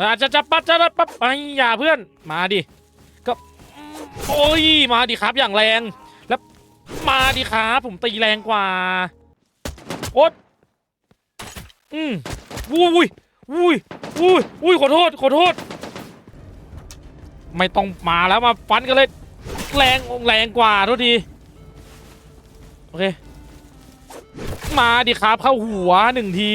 อาจจะจับปัดจะปับไอ้อย่าเพื่อนมาดิก็โอ้ยมาดิครับอย่างแรงแล้วมาดิครับผมตีแรงกว่าโอ๊ตอืมวุ้ยวุ้ยวุ้ยวุ้ยขอโทษขอโทษ ไม่ต้องมาแล้วมาฟันกันเลยแรงแรงกว่าโทษทีโอเคมาดิครับเข้าหัวหนึ่งที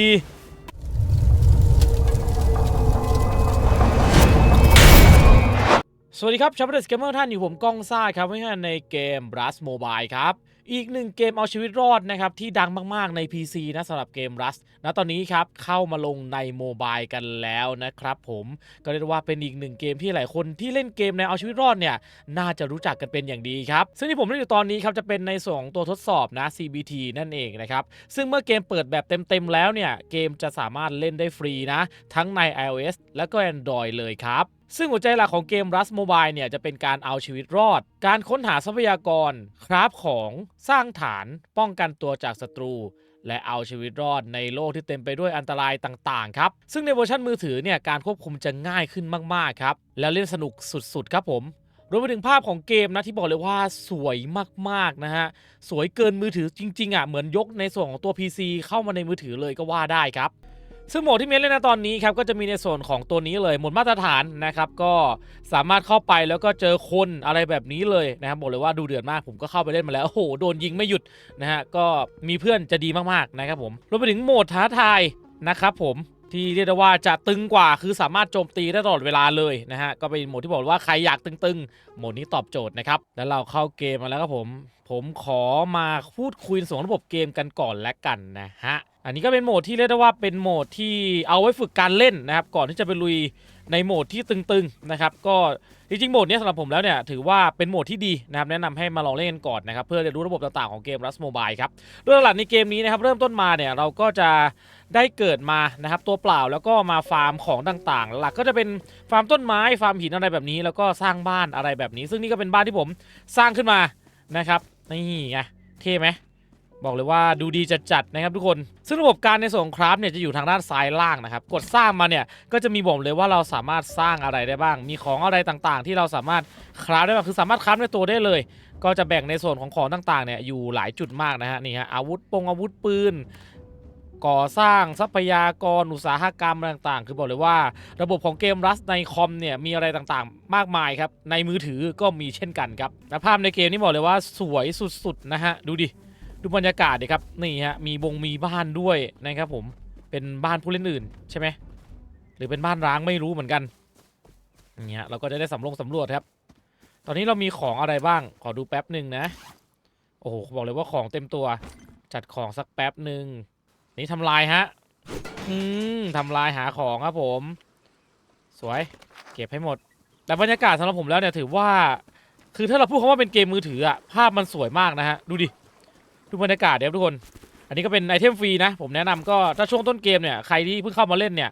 สวัสดีครับชาวเดสเกมเมอร์ท่านอยู่ผมก้องซ่าครับไม่ใช่ในเกม Rust Mobile ครับ อีกหนึ่งเกมเอาชีวิตรอดนะครับที่ดังมากๆใน PC นะสำหรับเกม Rust ณตอนนี้ครับเข้ามาลงในโมบายกันแล้วนะครับผมก็เรียกว่าเป็นอีกหนึ่งเกมที่หลายคนที่เล่นเกมในเอาชีวิตรอดเนี่ยน่าจะรู้จักกันเป็นอย่างดีครับ ซึ่งที่ผมเล่นอยู่ตอนนี้ครับจะเป็นในส่วนของตัวทดสอบนะ CBT นั่นเองนะครับซึ่งเมื่อเกมเปิดแบบเต็มๆแล้วเนี่ยเกมจะสามารถเล่นได้ฟรีนะทั้งใน iOS และก็ Android เลยครับ ซึ่งหัวใจหลักของเกม Rust Mobile เนี่ยจะเป็นการเอาชีวิตรอด การค้นหาทรัพยากร คราฟของ สร้างฐาน ป้องกันตัวจากศัตรู และเอาชีวิตรอดในโลกที่เต็มไปด้วยอันตรายต่างๆครับ ซึ่งในเวอร์ชันมือถือเนี่ยการควบคุมจะง่ายขึ้นมากๆครับ แล้วเล่นสนุกสุดๆครับผมรวมไปถึงภาพของเกมนะที่บอกเลยว่าสวยมากๆนะฮะ สวยเกินมือถือจริงๆอะเหมือนยกในส่วนของตัว PC เข้ามาในมือถือเลยก็ว่าได้ครับ ซึ่งโหมดที่เมนเล่นนะตอนนี้ครับก็จะมีในส่วนของตัวนี้เลยโหมดมาตรฐานนะครับก็สามารถเข้าไปแล้วก็เจอคนอะไรแบบนี้เลยนะครับบอกเลยว่าดูเดือดมากผมก็เข้าไปเล่นมาแล้วโอ้โหโดนยิงไม่หยุดนะฮะก็มีเพื่อนจะดีมากๆนะครับผมรวมไปถึงโหมดท้าทายนะครับผมที่เรียกได้ว่าจะตึงกว่าคือสามารถโจมตีได้ตลอดเวลาเลยนะฮะก็เป็นโหมดที่บอกว่าใครอยากตึงๆโหมดนี้ตอบโจทย์นะครับแล้วเราเข้าเกมมาแล้วครับผม ผมขอมาพูดคุยส่วนของระบบเกมกันก่อนและกันนะฮะ อันนี้ก็เป็นโหมดที่เรียกได้ว่าเป็นโหมดที่เอาไว้ฝึกการเล่นนะครับ ก่อนที่จะไปลุยในโหมดที่ตึงๆนะครับ ก็จริงๆโหมดนี้สำหรับผมแล้วเนี่ยถือว่าเป็นโหมดที่ดีนะครับแนะนำให้มาลองเล่นกันก่อนนะครับ เพื่อเรียนรู้ระบบต่างๆของเกม Rust Mobile ครับโดยหลักในเกมนี้นะครับเริ่มต้นมาเนี่ยเราก็จะได้เกิดมานะครับตัวเปล่าแล้วก็มาฟาร์มของต่างๆ หลักก็จะเป็นฟาร์มต้นไม้ฟาร์มหินอะไรแบบนี้ แล้วก็สร้างบ้านอะไรแบบนี้ ซึ่งนี่ก็เป็นบ้านที่ผมสร้างขึ้นมานะครับนี่ไงเท่ไหม บอกเลยว่าดูดีจะจัดนะครับทุกคน ซึ่งระบบการในส่วนของคราฟเนี่ยจะอยู่ทางด้านซ้ายล่างนะครับ กดสร้างมาเนี่ยก็จะมีบอกเลยว่าเราสามารถสร้างอะไรได้บ้าง มีของอะไรต่างๆ ที่เราสามารถคราฟได้บ้างคือสามารถคราฟในตัวได้เลย ก็จะแบ่งในส่วนของของต่างๆเนี่ยอยู่หลายจุดมากนะฮะนี่ฮะอาวุธปงอาวุธปืนก่อสร้างทรัพยากรอุตสาหกรรมอะไรต่างๆ คือบอกเลยว่า ระบบของเกม Rust ในคอมเนี่ยมีอะไรต่างๆ มากมายครับ ในมือถือก็มีเช่นกันครับและภาพในเกมนี้บอกเลยว่าสวยสุดๆนะฮะดูดิ ดูบรรยากาศดิครับนี่ฮะมีบงมีบ้านด้วยนะครับผมเป็นบ้านผู้เล่นอื่นใช่ไหมหรือเป็นบ้านร้างไม่รู้เหมือนกันอย่างเงี้ยเราก็จะได้สำรวจสำรวจครับ ตอนนี้เรามีของอะไรบ้าง ขอดูแป๊บหนึ่งนะโอ้โหบอกเลยว่าของเต็มตัว จัดของสักแป๊บหนึ่งนี่ทำลายฮะอืมทำลายหาของครับผม สวยเก็บให้หมด แต่บรรยากาศสำหรับผมแล้วเนี่ยถือว่า คือถ้าเราพูดคำว่าเป็นเกมมือถืออะภาพมันสวยมากนะฮะดูดิ ดูบรรยากาศเดี๋ยวทุกคน อันนี้ก็เป็นไอเทมฟรีนะ ผมแนะนำก็ถ้าช่วงต้นเกมเนี่ยใครที่เพิ่งเข้ามาเล่นเนี่ย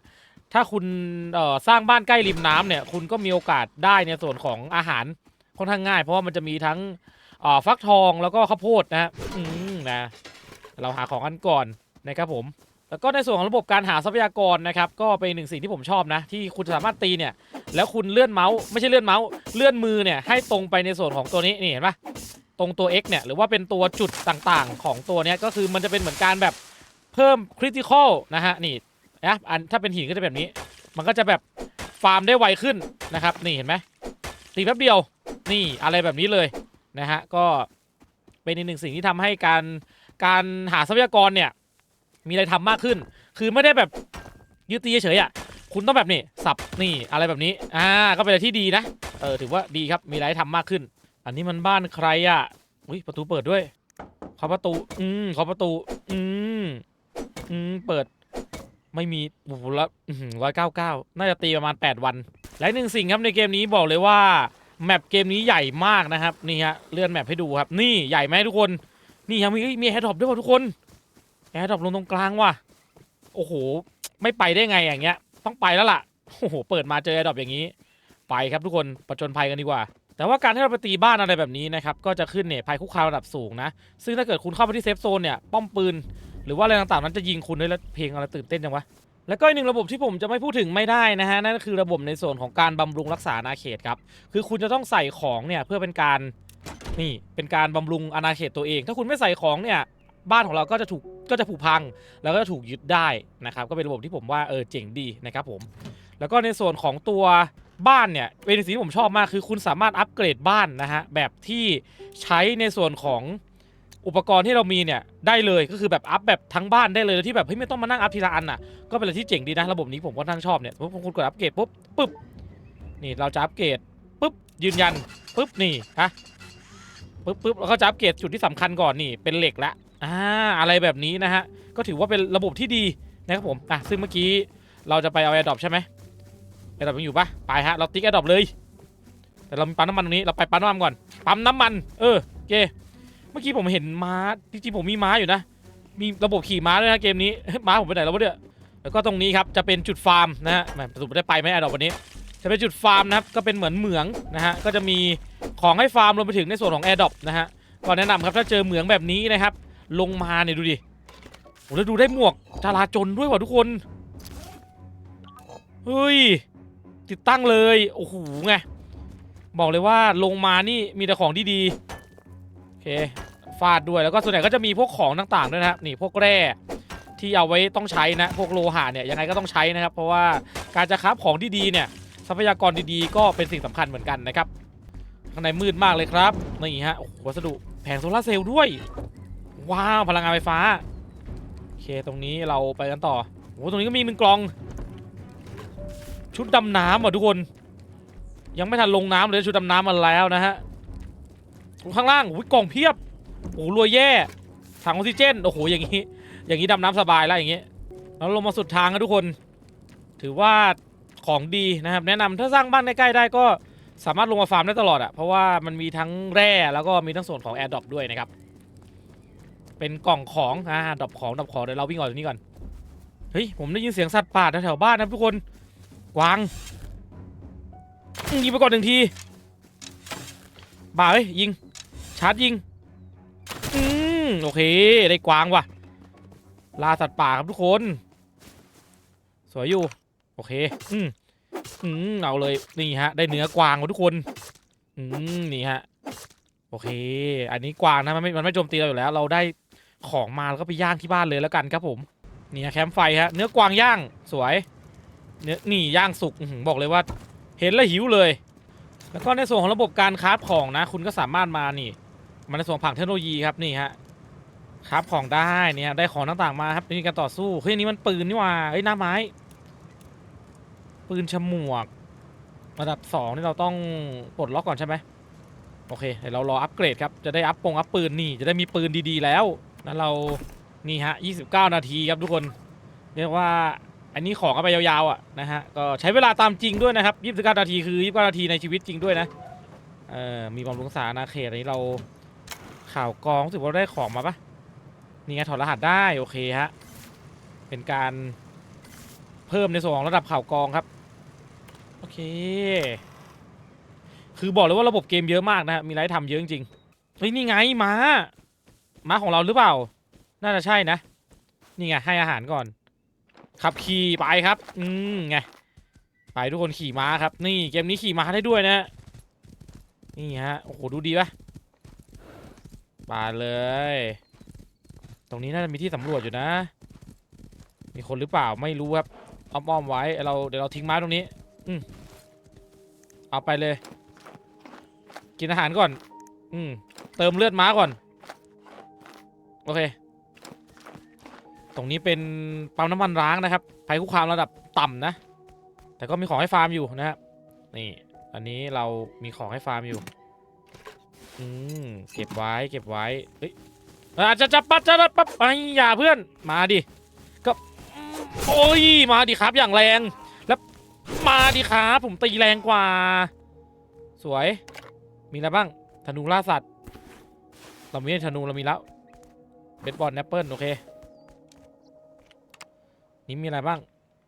ถ้าคุณสร้างบ้านใกล้ริมน้ำเนี่ย คุณก็มีโอกาสได้ในส่วนของอาหารค่อนข้างง่าย เพราะว่ามันจะมีทั้งฟักทองแล้วก็ข้าวโพดนะฮะอืมนะเราหาของกันก่อนนะครับผม แล้วก็ในส่วนของระบบการหาทรัพยากรนะครับ ก็เป็นหนึ่งสิ่งที่ผมชอบนะ ที่คุณสามารถตีเนี่ย แล้วคุณเลื่อนเมาส์ไม่ใช่เลื่อนเมาส์เลื่อนมือเนี่ยให้ตรงไปในส่วนของตัวนี้นี่เห็นปะ ตรงตัว X เนี่ย หรือว่าเป็นตัวจุดต่างๆ ของตัวเนี้ยก็คือมันจะเป็นเหมือนการแบบเพิ่มคริติคอลนะฮะนี่นะอันถ้าเป็นหินก็จะแบบนี้ มันก็จะแบบฟาร์มได้ไวขึ้นนะครับ นี่เห็นไหมตีแป๊บเดียวนี่อะไรแบบนี้เลยนะฮะก็เป็นอีกหนึ่งสิ่งที่ทำให้การการหาทรัพยากรเนี่ยมีอะไรทำมากขึ้น คือไม่ได้แบบยืดตีเฉยอะคุณต้องแบบนี้สับนี่อะไรแบบนี้อ่าก็เป็นอะไรที่ดีนะเออถือว่าดีครับมีอะไรทำมากขึ้น อันนี้มันบ้านใครอะอุ้ยประตูเปิดด้วยเคาะประตู อืมเคาะประตู อืมอืมเปิด ไม่มีโอ้โหละร้อยเก้าเก้าน่าจะตีประมาณ 8 วัน และหนึ่งสิ่งครับในเกมนี้บอกเลยว่าแมปเกมนี้ใหญ่มากนะครับนี่ฮะเลื่อนแมปให้ดูครับ นี่ใหญ่ไหมทุกคน นี่ครับมีมีแฮร์ดรอปด้วยว่ะทุกคนแฮร์ดรอปลงตรงกลางว่ะโอ้โห ไม่ไปได้ไงอย่างเงี้ย ต้องไปแล้วล่ะโอ้โหเปิดมาเจอแฮร์ดรอปอย่างนี้ ไปครับทุกคนประจนภัยกันดีกว่า แต่ว่าการที่เราไปตีบ้านอะไรแบบนี้นะครับก็จะขึ้นเนี่ยภัยคุกคามระดับสูงนะ ซึ่งถ้าเกิดคุณเข้าไปที่เซฟโซนเนี่ยป้อมปืน หรือว่าอะไรต่างๆนั้นจะยิงคุณด้วยแล้วเพลงอะไรตื่นเต้นจังวะแล้วก็อีกหนึ่งระบบที่ผมจะไม่พูดถึงไม่ได้นะฮะนั่นก็คือระบบในส่วนของการบำรุงรักษาอาณาเขตครับคือคุณจะต้องใส่ของเนี่ยเพื่อเป็นการนี่เป็นการบำรุงอาณาเขตตัวเอง ถ้าคุณไม่ใส่ของเนี่ยบ้านของเราก็จะถูกก็จะผุพัง แล้วก็จะถูกยึดได้นะครับก็เป็นระบบที่ผมว่าเออเจ๋งดีนะครับผมแล้วก็ในส่วนของตัว บ้านเนี่ยเป็นสิ่งที่ผมชอบมากคือคุณสามารถอัปเกรดบ้านนะฮะแบบที่ใช้ในส่วนของอุปกรณ์ที่เรามีเนี่ยได้เลยก็คือแบบอัพแบบทั้งบ้านได้เลยโดยที่แบบเฮ้ยไม่ต้องมานั่งอัพทีละอันน่ะก็เป็นอะไรที่เจ๋งดีนะระบบนี้ผมก็ทั้งชอบเนี่ยพอคุณกดอัปเกรดปุ๊บปุ๊บนี่เราจะอัปเกรดปุ๊บยืนยันปุ๊บนี่ฮะปุ๊บปุ๊บแล้วก็จะอัปเกรดจุดที่สำคัญก่อนนี่เป็นเหล็กละอ่าอะไรแบบนี้นะฮะก็ถือว่าเป็นระบบที่ดีนะครับผมอะซึ่งเมื่อกี้เราจะไปเอาแอร์ดรอปใช่ไหม อร์ดอปยังอยู่ปะไปฮะเราติ๊กแอร์ดอปเลย แต่เรามีปั๊มน้ำมันตรงนี้เราไปปั๊มน้ำมันก่อนปั๊มน้ำมัน เออโอเคเมื่อกี้ผมเห็นม้าจริงๆผมมีม้าอยู่นะ มีระบบขี่ม้าด้วยนะเกมนี้ม้าผมไปไหนแล้ววะเนี่ยแล้วก็ตรงนี้ครับจะเป็นจุดฟาร์มนะฮะแหมสรุปได้ไปไหมแอดดอกวันนี้ จะเป็นจุดฟาร์มนะครับก็เป็นเหมือนเหมืองนะฮะก็จะมีของให้ฟาร์มรวมไปถึงในส่วนของแอร์ดอปนะฮะก็แนะนำครับถ้าเจอเหมืองแบบนี้นะครับ ลงมาเนี่ยดูดิโอ้แล้วดูได้หมวกจราจนด้วยว่ะทุกคนเฮ้ย ติดตั้งเลย โอ้โหไง บอกเลยว่าลงมานี่มีแต่ของที่ดีโอเคฟาดด้วยแล้วก็ส่วนใหญ่ก็จะมีพวกของต่างๆด้วยนะครับนี่พวกแร่ที่เอาไว้ต้องใช้นะ พวกโลหะเนี่ยยังไงก็ต้องใช้นะครับ เพราะว่าการจะคราฟของที่ดีเนี่ย ทรัพยากรดีๆ ก็เป็นสิ่งสำคัญเหมือนกันนะครับข้างในมืดมากเลยครับนี่ฮะวัสดุแผงโซลาเซลล์ด้วย ว้าวพลังงานไฟฟ้าโอเคตรงนี้เราไปกันต่อโอ้โหตรงนี้ก็มีหนึ่งกล่อง ชุดดำน้ำอะทุกคน ยังไม่ทันลงน้ำเลยชุดดำน้ำมาแล้วนะฮะข้างล่างอุ้ยกล่องเพียบโอ้รวยแย่ถังออกซิเจนโอ้โหอย่างนี้ อย่างนี้ดำน้ำสบายแล้วอย่างนี้แล้วลงมาสุดทางนะทุกคน ถือว่าของดีนะครับ แนะนำถ้าสร้างบ้านใกล้ๆได้ก็สามารถลงมาฟาร์มได้ตลอดอะเพราะว่ามันมีทั้งแร่แล้วก็มีทั้งส่วนของแอร์ดรอปด้วยนะครับ เป็นกล่องของอ่าดรอปของดรอปของเดี๋ยวเราวิ่งออกจากนี้ก่อนเฮ้ยผมได้ยินเสียงสัตว์ป่าแถวๆบ้านนะทุกคน วางยิงไปก่อนหนึ่งทีบ่าเอ้ยยิง ชาร์จยิง อืมโอเค ได้กวางว่ะ ลาสัตว์ป่าครับทุกคน สวยอยู่ โอเค อืมอืมเอาเลย นี่ฮะ ได้เนื้อกวางว่ะทุกคน อืมนี่ฮะ โอเค อันนี้กวางนะ มันไม่ มันไม่โจมตีเราอยู่แล้ว เราได้ของมาแล้วก็ไปย่างที่บ้านเลยแล้วกันครับผม นี่ฮะแคมป์ไฟฮะ เนื้อกวางย่าง สวย เนื้อนี่ย่างสุกบอกเลยว่าเห็นแล้วหิวเลย แล้วก็ในส่วนของระบบการคราฟของนะ คุณก็สามารถมานี่มาในส่วนของผังเทคโนโลยีครับนี่ฮะคราฟของได้เนี่ยได้ของต่างๆมาครับมีการต่อสู้เฮ้ยนนี้มันปืนนี่ว่าเอ้ยหน้าไม้ ปืนฉมวก ระดับสองนี่เราต้องปลดล็อกก่อนใช่ไหมโอเคเดี๋ยวเรารออัปเกรดครับจะได้อัพปงอัพปืนนี่จะได้มีปืนดีๆแล้วนั้นเรานี่ฮะ29 นาทีครับทุกคน เรียกว่า อันนี้ของก็ไปยาวๆอะนะฮะก็ใช้เวลาตามจริงด้วยนะครับ29นาทีคือ29นาทีในชีวิตจริงด้วยนะเอ่อมีบำรุงสานาเขตอันนี้เราข่าวกองรู้สึกว่าได้ของมาปะนี่ไงถอดรหัสได้โอเคฮะเป็นการเพิ่มในส่วนของระดับข่าวกองครับโอเค คือบอกเลยว่าระบบเกมเยอะมากนะฮะมีอะไรให้ทำเยอะจริงๆเฮ้ยนี่ไงม้าม้าของเราหรือเปล่า น่าจะใช่นะ นี่ไงให้อาหารก่อน ขับขี่ไปครับ อืมไง ไปทุกคนขี่ม้าครับ นี่เกมนี้ขี่ม้าได้ด้วยนะ นี่ฮะ โอ้โห ดูดีปะไปเลย ตรงนี้น่าจะมีที่สำรวจอยู่นะ มีคนหรือเปล่าไม่รู้ครับอ้อมๆไว้ เราเดี๋ยวเราทิ้งม้าตรงนี้ อืมเอาไปเลย กินอาหารก่อน อืม เติมเลือดม้าก่อน โอเค ตรงนี้เป็นปั๊มน้ำมันร้างนะครับภัยคุกคามระดับต่ำนะ แต่ก็มีของให้ฟาร์มอยู่นะครับนี่ อันนี้เรามีของให้ฟาร์มอยู่ อืมเก็บไว้เก็บไว้เฮ้ยอาจจะจับปัดจะปัดปั๊บไอ้อย่าเพื่อนมาดิก็โอ้ยมาดิครับอย่างแรงแล้วมาดิครับผมตีแรงกว่า สวย มีอะไรบ้างธนูล่าสัตว์ เรามีธนูเรามีแล้วเบสบอลแอปเปิลโอเค นี่มีอะไรบ้าง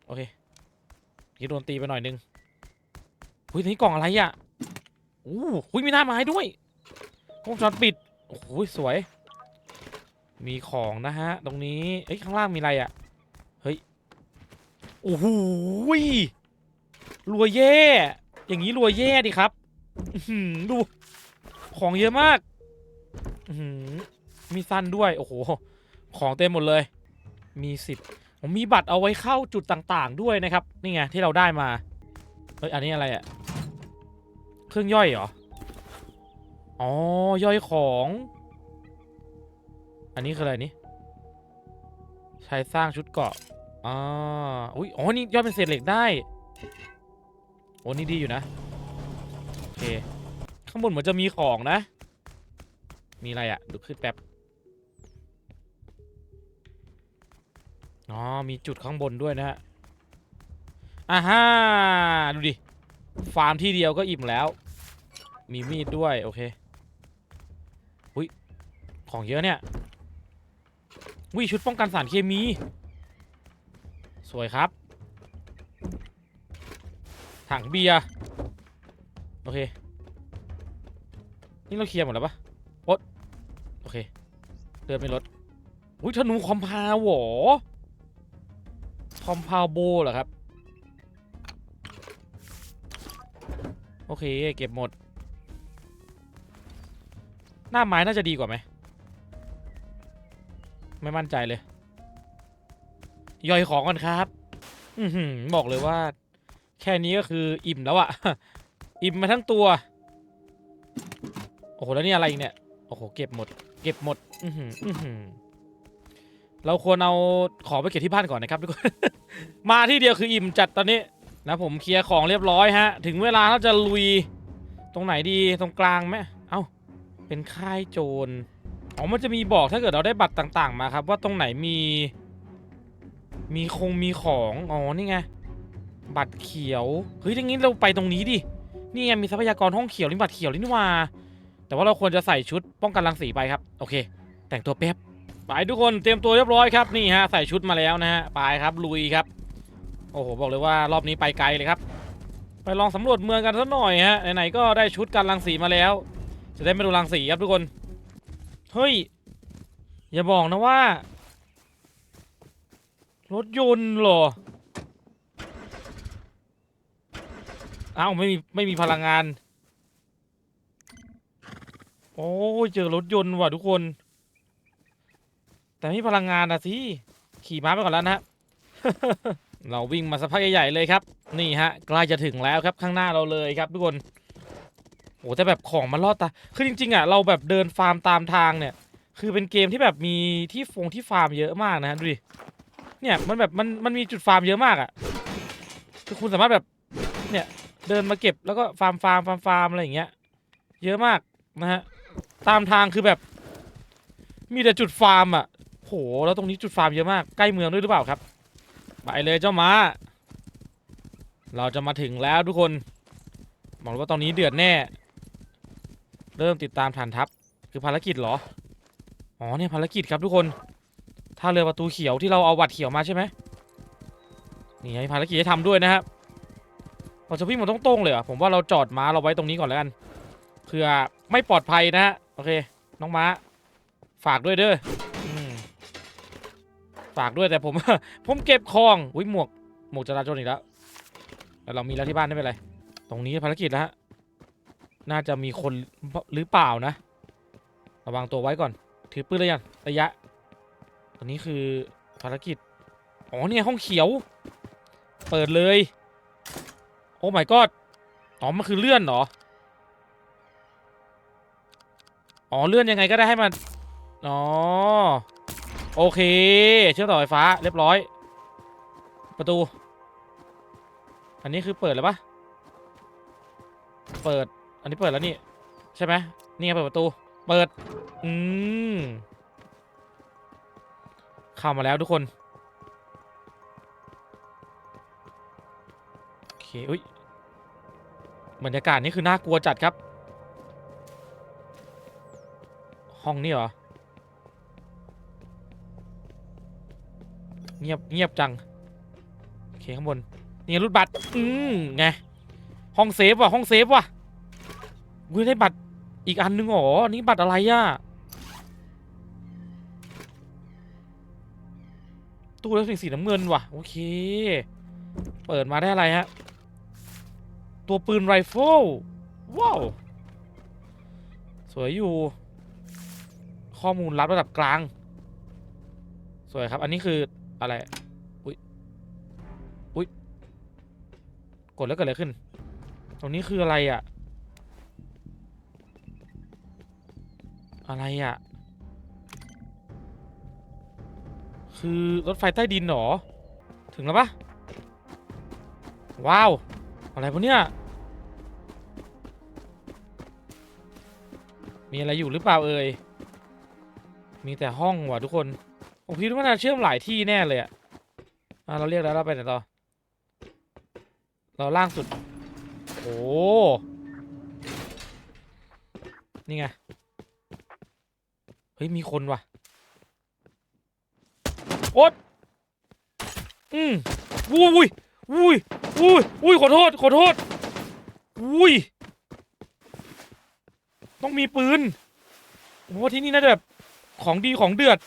โอเคที่โดนตีไปหน่อยนึงหุ้ยนี่กล่องอะไรอะโอ้หุ้ยมีหน้าไม้ด้วยวงจรปิดโอ้โหสวย มีของนะฮะ ตรงนี้เอ้ยข้างล่างมีอะไรอะ เฮ้ย โอ้โหรวยแย่ อย่างนี้รวยแย่ดิครับหือดู ของเยอะมากหือมีสั้นด้วย โอ้โห ของเต็มหมดเลย มีสิบ ผมมีบัตรเอาไว้เข้าจุดต่างๆ ด้วยนะครับ นี่ไงที่เราได้มา เฮ้ยอันนี้อะไรอะเครื่องย่อยเหรอ อ๋อย่อยของ อันนี้คืออะไรนี่ใช้สร้างชุดเกาะอ่าอุ้ยอ๋อนี่ย่อยเป็นเศษเหล็กได้ โอ้นี่ดีอยู่นะ โอเค ข้างบนเหมือนจะมีของนะ มีอะไรอะดูขึ้นแป๊บ อ๋อ มีจุดข้างบนด้วยนะฮะอ่าฮ่าดูดิ ฟาร์มที่เดียวก็อิ่มแล้ว มีมีดด้วย โอเค อุ้ย ของเยอะเนี่ยวิชุดป้องกันสารเคมี สวยครับ ถังเบียร์ โอเค นี่เราเคลียร์หมดแล้วปะโอ๊โอเคเดินไปรถอุ้ยธนูคอมพาวหรอ คอมพาวโบเหรอครับ โอเค เก็บหมด หน้าไม้น่าจะดีกว่าไหม ไม่มั่นใจเลย ย่อยของกันครับ อือบอกเลยว่า แค่นี้ก็คืออิ่มแล้วอะอิ่มมาทั้งตัว โอ้โห แล้วนี่อะไรเนี่ย โอ้โห เก็บหมด เก็บหมด อือหืออือหือ เราควรเอาของไปเก็บที่บ้านก่อนนะครับทุกคน มาที่เดียวคืออิ่มจัดตอนนี้นะผมเคลียร์ของเรียบร้อยฮะ ถึงเวลาเราจะลุยตรงไหนดีตรงกลางไหมเอ้าเป็นค่ายโจรอ๋อมันจะมีบอกถ้าเกิดเราได้บัตรต่าง ๆ มาครับ ว่าตรงไหนมี มีคงมีของอ๋อนี่ไงบัตรเขียวเฮ้ยอย่างงี้เราไปตรงนี้ดินี่ไงมีทรัพยากรห้องเขียวนี่บัตรเขียวนี่นี่ว่า แต่ว่าเราควรจะใส่ชุดป้องกันรังสีไปครับ โอเค แต่งตัวแป๊บ ไปทุกคนเตรียมตัวเรียบร้อยครับนี่ฮะใส่ชุดมาแล้วนะฮะไปครับลุยครับโอ้โหบอกเลยว่ารอบนี้ไปไกลเลยครับ ไปลองสำรวจเมืองกันสักหน่อยฮะไหนๆก็ได้ชุดกันรังสีมาแล้ว จะได้ไม่ดนรังสีครับทุกคนเฮ้ยอย่าบอกนะว่า รถยนต์เหรออ้าวไม่มีไม่มีพลังงาน โอ้เจอรถยนต์ว่ะทุกคน แต่มีพลังงานนะสิขี่ม้าไปก่อนแล้วนะฮะ เราวิ่งมาสักพักใหญ่ๆเลยครับ นี่ฮะใกล้จะถึงแล้วครับข้างหน้าเราเลยครับทุกคนโอ้แต่แบบของมันรอดตาคือจริงๆอะเราแบบเดินฟาร์มตามทางเนี่ย คือเป็นเกมที่แบบมีที่ฟงที่ฟาร์มเยอะมากนะฮะดูดิเนี่ยมันแบบมันมันมีจุดฟาร์มเยอะมากอะคือคุณสามารถแบบเนี่ยเดินมาเก็บแล้วก็ฟาร์มฟาร์มฟาร์มฟาร์มอะไรอย่างเงี้ย เยอะมากนะฮะตามทางคือแบบ มีแต่จุดฟาร์มอะ หแล้วตรงนี้จุดฟาร์มเยอะมากใกล้เมืองด้วยหรือเปล่าครับ ไปเลยเจ้าม้า เราจะมาถึงแล้วทุกคนบอกเลยว่าตอนนี้เดือดแน่ เริ่มติดตามฐานทัพคือภารกิจเหรออ๋อเนี่ยภารกิจครับทุกคนท่าเรือประตูเขียวที่เราเอาบัตรเขียวมาใช่ไหมนี่ให้ภารกิจให้ทำด้วยนะครับเราจะวิ่งมาตรงๆเลยเหรอผมว่าเราจอดม้าเราไว้ตรงนี้ก่อนแล้วกันเพื่อไม่ปลอดภัยนะฮะโอเค น้องม้า ฝากด้วยเด้อ ฝากด้วยแต่ผม ผมเก็บของอุ้ยหมวกหมวกจราจรอีกแล้วแต่เรามีแล้วที่บ้านไม่เป็นไร ตรงนี้ภารกิจแล้วฮะน่าจะมีคนหรือเปล่านะ ระวังตัวไว้ก่อน ถือปืนเลยยังระยะ ตอนนี้คือภารกิจ อ๋อเนี่ยห้องเขียว เปิดเลย โอ้ my god อ๋อ มันคือเลื่อนเหรอ อ๋อ เลื่อนยังไงก็ได้ให้มัน อ๋อ โอเค เชื่อมต่อไฟฟ้าเรียบร้อย ประตู อันนี้คือเปิดแล้วปะเปิด อันนี้เปิดแล้วนี่ใช่ไหมนี่ไงเปิดประตู เปิด อืมเข้ามาแล้วทุกคนโอเคอุ้ยบรรยากาศนี่คือน่ากลัวจัดครับ ห้องนี่เหรอ เงียบเงียบจัง โอเคข้างบน นี่รูดบัตร อืมไง ห้องเซฟว่ะห้องเซฟว่ะกูได้บัตรอีกอันนึงหรอนี่บัตรอะไรอะ ตู้แล้วสิ่งสีน้ำเงินว่ะ โอเค เปิดมาได้อะไรฮะ ตัวปืนไรเฟิลว้าว สวยอยู่ ข้อมูลลับระดับกลาง สวยครับ อันนี้คือ อะไรอุ้ยอุ้ยกดแล้วเกิดอะไรขึ้น ตรงนี้คืออะไรอะ่ะอะไรอะ่ะคือรถไฟใต้ดินหรอ ถึงแล้วปะว้าว อะไรพวกเนี้ยมีอะไรอยู่หรือเปล่าเอ่ย มีแต่ห้องว่ะทุกคน ผมคิดว่าน่าเชื่อมหลายที่แน่เลยอะอะเราเรียกแล้วเราไปไหนต่อ เราล่างสุด โอ้นี่ไง เฮ้ย มีคนว่ะ โอ๊ตอืมวุ้ยวุ้ยวุ้ยวุ้ยวุ้ยขอโทษ ขอโทษวุ้ย ต้องมีปืนโอ้ที่นี่น่าจะแบบของดีของเดือด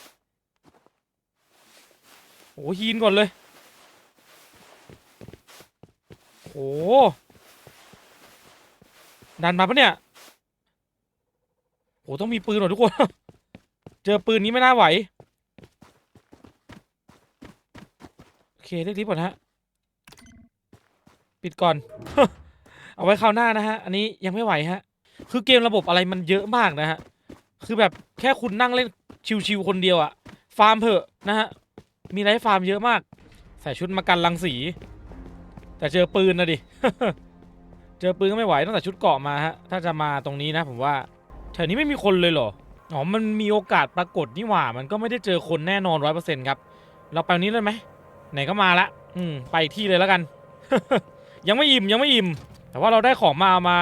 โอ้ฮีนก่อนเลยโอ้ดันมาปะเนี่ยโอ้ต้องมีปืนหน่อยทุกคน เจอปืนนี้ไม่น่าไหว โอเคเรียกลิฟต์ก่อนฮะ ปิดก่อน เอาไว้คราวหน้านะฮะ อันนี้ยังไม่ไหวฮะ คือเกมระบบอะไรมันเยอะมากนะฮะ คือแบบแค่คุณนั่งเล่นชิวๆคนเดียวอะฟาร์มเพอะนะฮะ มีไรฟาร์มเยอะมาก ใส่ชุดมากันรังสี แต่เจอปืนนะดิ เจอปืนก็ไม่ไหวต้องใส่ชุดเกาะมาฮะ ถ้าจะมาตรงนี้นะ ผมว่าแถวนี้ไม่มีคนเลยเหรอ อ๋อ มันมีโอกาสปรากฏนี่หว่า มันก็ไม่ได้เจอคนแน่นอนร้อยเปอร์เซ็นต์ครับ เราไปนนี้เลยไหม ไหนก็มาละ อืม ไปที่เลยแล้วกัน ยังไม่อิ่มยังไม่อิ่ม แต่ว่าเราได้ของมาเอามา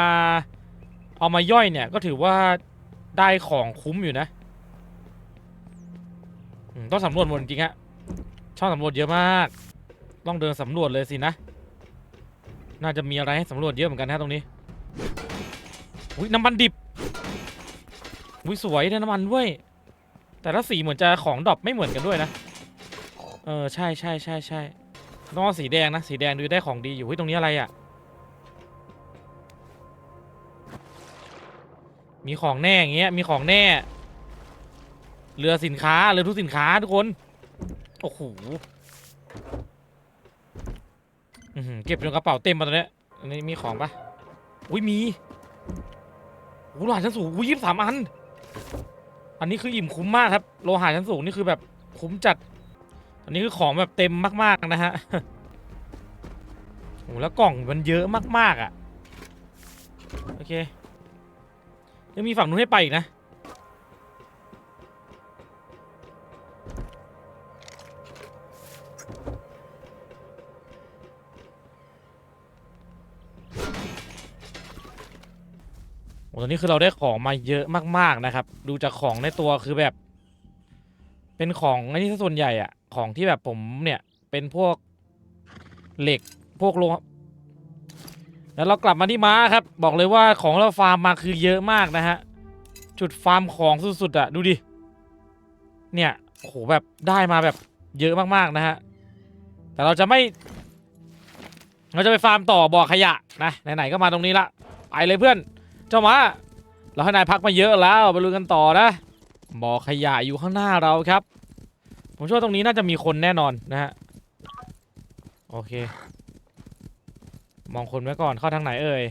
เอามาย่อยเนี่ยก็ถือว่าได้ของคุ้มอยู่นะต้องสำรวจหมดจริงฮะ ชอบสำรวจเยอะมากต้องเดินสำรวจเลยสินะ น่าจะมีอะไรให้สำรวจเยอะเหมือนกันนะตรงนี้อุ้ยน้ำมันดิบอุ้ยสวยได้น้ำมันด้วยแต่ละสีเหมือนจะของดรอปไม่เหมือนกันด้วยนะ เออใช่ใช่ใช่ใช่ต้องเอาสีแดงนะ สีแดงดูได้ของดีอยู่เฮ้ยตรงนี้อะไรอะ่ะ มีของแน่อย่างเงี้ยมีของแน่ เรือสินค้าเรือทุกสินค้าทุกคน โอ้โหเก็บจนกระเป๋าเต็มมาตอนเนี้ยอันนี้มีของปะอุ้ยมีโอ้หลหะชั้นสูงอุ้ยยี่สิบสามอัน อันนี้คืออิ่มคุ้มมากครับ โลหะชั้นสูงนี่คือแบบคุ้มจัด อันนี้คือของแบบเต็มมากๆนะฮะโอ้แล้วกล่องมันเยอะมากๆอะ โอเค ยังมีฝั่งนู้นให้ไปอีกนะ ตอนนี้คือเราได้ของมาเยอะมากๆนะครับ ดูจากของในตัวคือแบบ เป็นของอ้นี่ส่วนใหญ่อะของที่แบบผมเนี่ยเป็นพวกเหล็กพวกโลหะแล้วเรากลับมาที่ม้าครับ บอกเลยว่าของเราฟาร์มมาคือเยอะมากนะฮะจุดฟาร์มของสุดๆอะดูดิเนี่ยโหแบบได้มาแบบเยอะมากๆนะฮะแต่เราจะไม่ เราจะไปฟาร์มต่อบ่อขยะนะไหนๆก็มาตรงนี้ละไปเลยเพื่อน จ้ามาเราให้นายพักมาเยอะแล้วไปลุยกันต่อนะบ่อขยะอยู่ข้างหน้าเราครับ ผมเชื่อว่าตรงนี้น่าจะมีคนแน่นอนนะฮะโอเค มองคนไว้ก่อนเข้าทางไหนเอ่ย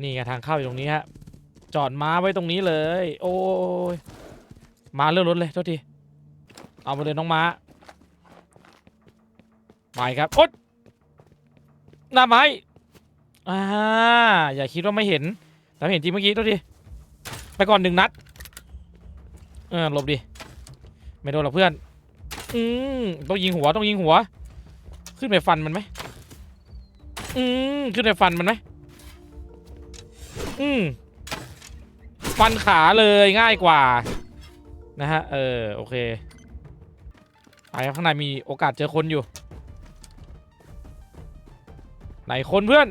นี่ไงทางเข้าอยู่ตรงนี้ฮะจอดม้าไว้ตรงนี้เลย โอ้ยมาเลื่อนรถเลยโทษทีเอาไปเลยน้องม้าไปครับโอ๊ยหน้าไม้ อ่าอย่าคิดว่าไม่เห็นแต่เห็นจริงเมื่อกี้โทษทีไปก่อนหนึ่งนัดเออหลบดิไม่โดนหรอกเพื่อน อืมต้องยิงหัวต้องยิงหัว ขึ้นไปฟันมันไหมอืมขึ้นไปฟันมันไหมอืมฟันขาเลยง่ายกว่า นะฮะ เออ โอเคไปครับข้างในมีโอกาสเจอคนอยู่ ไหนคนเพื่อน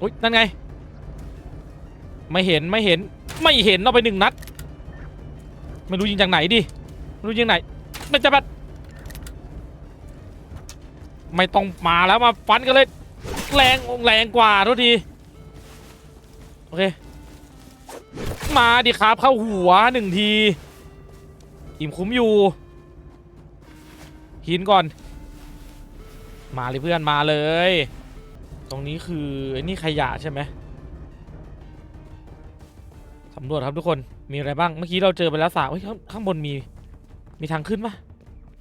อุ้ยนั่นไง ไม่เห็นไม่เห็นไม่เห็นเอาไปหนึ่งนัด ไม่รู้ยิงจากไหนดิไม่รู้ยิงไหนมันจะแบบไม่ต้องมาแล้วมาฟันกันเลย แรงแรงกว่าทุกทีโอเคมาดิครับเข้าหัวหนึ่งทีอิ่มคุ้มอยู่หินก่อน มาเลยเพื่อนมาเลย ตรงนี้คือไอ้นี่ขยะใช่ไหมสำรวจครับทุกคนมีอะไรบ้างเมื่อกี้เราเจอไปแล้วสามเฮ้ยข้างข้างบนมี มีทางขึ้นปะ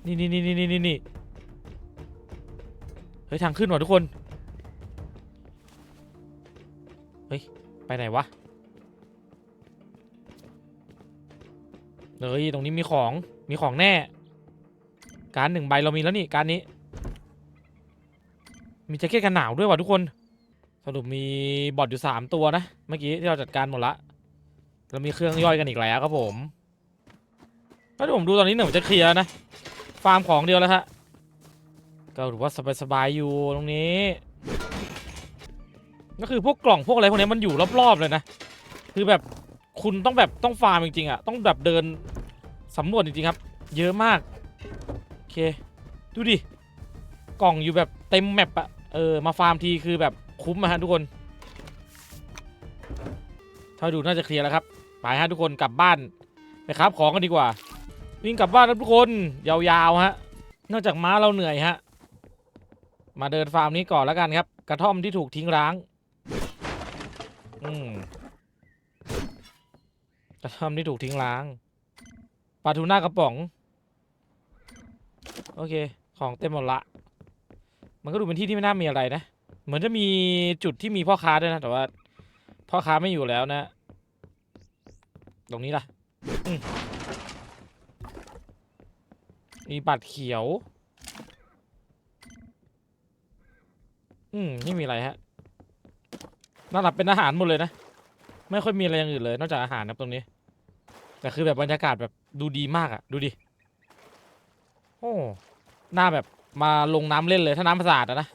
นี่นี่นี่นี่นี่นี่เฮ้ยทางขึ้นว่ะทุกคนเฮ้ยไปไหนวะเฮ้ยตรงนี้มีของมีของแน่ การหนึ่งใบเรามีแล้วนี่การนี้ มีแจ็คเก็ตกันหนาวด้วยว่ะทุกคน สรุปมีบอทอยู่สามตัวนะ เมื่อกี้ที่เราจัดการหมดละ เรามีเครื่องย่อยกันอีกแล้วครับผมถ้าที่ผมดูตอนนี้หนึ่งจะเคลียร์นะ ฟาร์มของเดียวแล้วฮะ ก็ถือว่าสบายๆอยู่ตรงนี้ ก็คือพวกกล่องพวกอะไรพวกนี้มันอยู่รอบๆเลยนะ คือแบบคุณต้องแบบต้องฟาร์มจริงๆอะ ต้องแบบเดินสำรวจจริงๆครับ เยอะมาก โอเค ดูดิ กล่องอยู่แบบเต็มแมปอะ เออ มาฟาร์มทีคือแบบคุ้มอะฮะทุกคนถ้าดูน่าจะเคลียร์แล้วครับไปฮะทุกคนกลับบ้านไปครับของกันดีกว่า วิ่งกลับบ้านครับทุกคนยาวๆฮะ นอกจากม้าเราเหนื่อยฮะ มาเดินฟาร์มนี้ก่อนแล้วกันครับ กระท่อมที่ถูกทิ้งร้าง อืมกระท่อมที่ถูกทิ้งร้างปลาทูน่ากระป๋อง โอเค ของเต็มหมดละ มันก็ดูเป็นที่ที่ไม่น่ามีอะไรนะ เหมือนจะมีจุดที่มีพ่อค้าด้วยนะ แต่ว่า พ่อค้าไม่อยู่แล้วนะ ตรงนี้ล่ะมมีบัตรเขียว อืมไม่มีอะไรฮะน่าหลับเป็นอาหารหมดเลยนะ ไม่ค่อยมีอะไรอย่างอื่นเลย นอกจากอาหารนะตรงนี้ แต่คือแบบบรรยากาศแบบดูดีมากอะดูดิ โอ้ หน้าแบบ มาลงน้ำเล่นเลยถ้าน้ำสะอาดอะนะ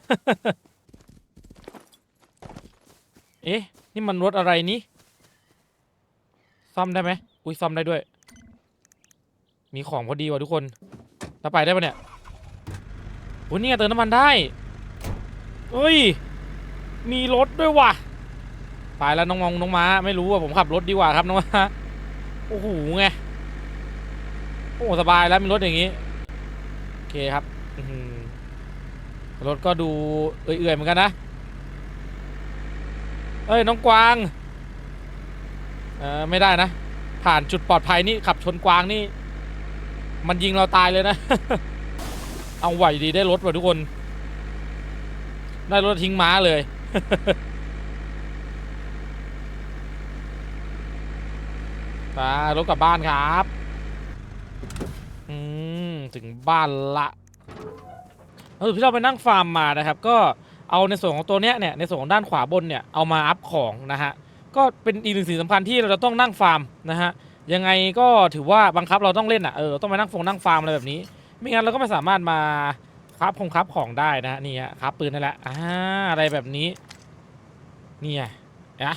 เอ๊ะ นี่มันรถอะไรนี้ซ่อมได้ไหมอุ้ยซ่อมได้ด้วย มีของพอดีว่ะทุกคนแล้วไปได้ปะเนี่ยโอ้ยนี่ไงเติมน้ำมันได้เฮ้ย มีรถด้วยว่ะ ไปแล้วน้องมองน้องม้าไม่รู้ว่าผมขับรถดีกว่าครับน้องม้าโอ้โหไง โอ้สบายแล้วมีรถอย่างนี้ โอเคครับ อื รถก็ดูเอื่อยๆเหมือนกันนะ เอ้ยน้องกวางเออไม่ได้นะ ผ่านจุดปลอดภัยนี่ขับชนกวางนี่ มันยิงเราตายเลยนะ เอาไหวดีได้รถว่ะทุกคน ได้รถทิ้งม้าเลยไปรถกลับบ้านครับ อืม ถึงบ้านละ เออที่เราไปนั่งฟาร์มมานะครับ ก็เอาในส่วนของตัวเนี้ยเนี่ยในส่วนของด้านขวาบนเนี่ยเอามาอัพของนะฮะก็เป็นอีกหนึ่งสิ่งสำคัญที่เราจะต้องนั่งฟาร์มนะฮะยังไงก็ถือว่าบังคับเราต้องเล่นอะเออต้องไปนั่งฟงนั่งฟาร์มอะไรแบบนี้ ไม่งั้นเราก็ไม่สามารถมาครับคงครับของได้นะฮะนี่ฮะครับปืนนั่นแหละอ่าอะไรแบบนี้เนี่ไงนะ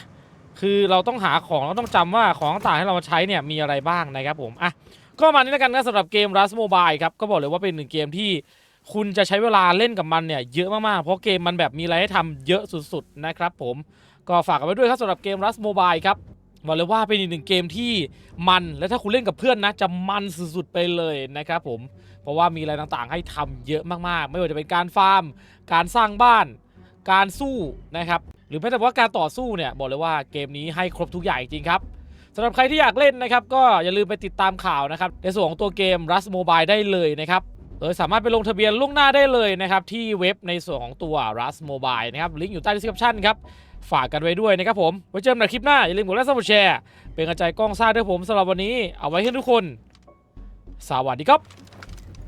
คือเราต้องหาของเราต้องจำว่าของต่างๆให้เรามาใช้เนี่ยมีอะไรบ้างนะครับผมอะก็มานี้แล้วกันนะสำหรับเกม Rust Mobile ครับก็บอกเลยว่าเป็นหนึ่งเกมที่ คุณจะใช้เวลาเล่นกับมันเนี่ยเยอะมากๆ เพราะเกมมันแบบมีอะไรให้ทำเยอะสุดๆนะครับผมก็ฝากกันไว้ด้วยครับสำหรับเกม Rust Mobile ครับบอกเลยว่าเป็นอีกหนึ่งเกมที่มันและถ้าคุณเล่นกับเพื่อนนะ จะมันสุดๆไปเลยนะครับผมเพราะว่ามีอะไรต่างๆ ให้ทำเยอะมากๆ ไม่ว่าจะเป็นการฟาร์ม การสร้างบ้าน การสู้นะครับหรือแม้แต่ว่าการต่อสู้เนี่ยบอกเลยว่าเกมนี้ให้ครบทุกอย่างจริงครับสำหรับใครที่อยากเล่นนะครับก็อย่าลืมไปติดตามข่าวนะครับในส่วนของตัวเกม Rust Mobile ได้เลยนะครับ โดยสามารถไปลงทะเบียนล่วงหน้าได้เลยนะครับ ที่เว็บในส่วนของตัว Rust Mobile นะครับ ลิงก์อยู่ใต้ description ครับ ฝากกันไว้ด้วยนะครับผม ไว้เจอกันในคลิปหน้า อย่าลืมกดไลค์ซับแชร์เป็นกระจายกล้องซ่าด้วยผมสำหรับวันนี้ เอาไว้ให้ทุกคน สวัสดีครับ